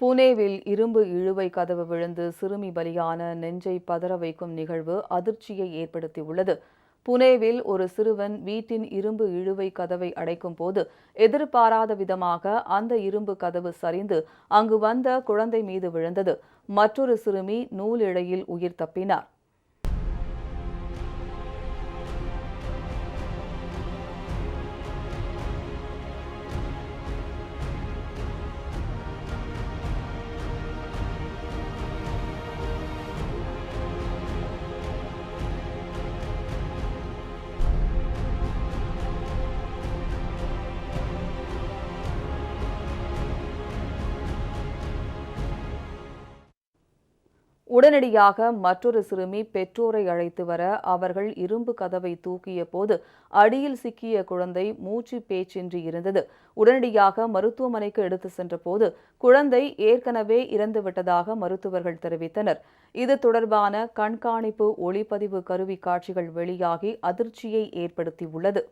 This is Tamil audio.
புனேவில் இரும்பு இழுவை கதவு விழுந்து சிறுமி பலியான நெஞ்சை பதற வைக்கும் நிகழ்வு அதிர்ச்சியை ஏற்படுத்தியுள்ளது. புனேவில் ஒரு சிறுவன் வீட்டின் இரும்பு இழுவை கதவை அடைக்கும் போது எதிர்பாராத விதமாக அந்த இரும்பு கதவு சரிந்து அங்கு வந்த குழந்தை மீது விழுந்தது. மற்றொரு சிறுமி நூலிழையில் உயிர் தப்பினார். உடனடியாக மற்றொரு சிறுமி பெற்றோரை அழைத்து வர அவர்கள் இரும்பு கதவை தூக்கிய போது அடியில் சிக்கிய குழந்தை மூச்சு பேச்சின்றி இருந்தது. உடனடியாக மருத்துவமனைக்கு எடுத்து சென்றபோது குழந்தை ஏற்கனவே இறந்துவிட்டதாக மருத்துவர்கள் தெரிவித்தனர். இது தொடர்பான கண்காணிப்பு ஒளிப்பதிவு கருவி காட்சிகள் வெளியாகி அதிர்ச்சியை ஏற்படுத்தியுள்ளது.